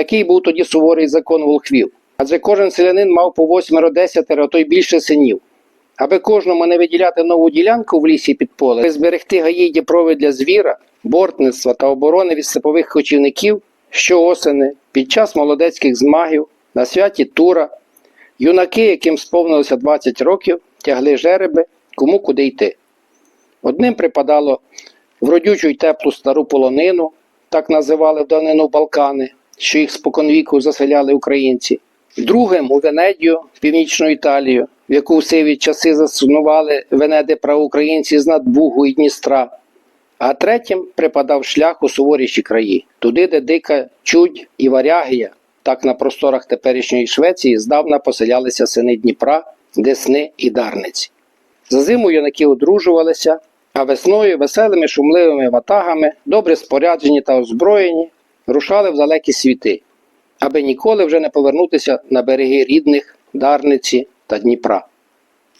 Такий був тоді суворий закон волхвів. Адже кожен селянин мав по восьмеро десятеро, а то й більше синів. Аби кожному не виділяти нову ділянку в лісі під поле, зберегти гаї й діпрови для звіра, бортництва та оборони від степових кочівників, щоосени, під час молодецьких змагів, на святі Тура, юнаки, яким сповнилося 20 років, тягли жереби, кому куди йти. Одним припадало в родючу й теплу стару полонину, так називали в давнину Балкани, що їх споконвіку заселяли українці, другим у Венедію, північну Італію, в яку в сиві часи заснували венеди правоукраїнці з надбугу і Дністра, а третім припадав шлях у суворіші краї, туди, де дика чудь і варягія, так на просторах теперішньої Швеції здавна поселялися сини Дніпра, Десни і Дарниці. За зиму юнаки одружувалися, а весною веселими шумливими ватагами, добре споряджені та озброєні, рушали в далекі світи, аби ніколи вже не повернутися на береги рідних Дарниці та Дніпра.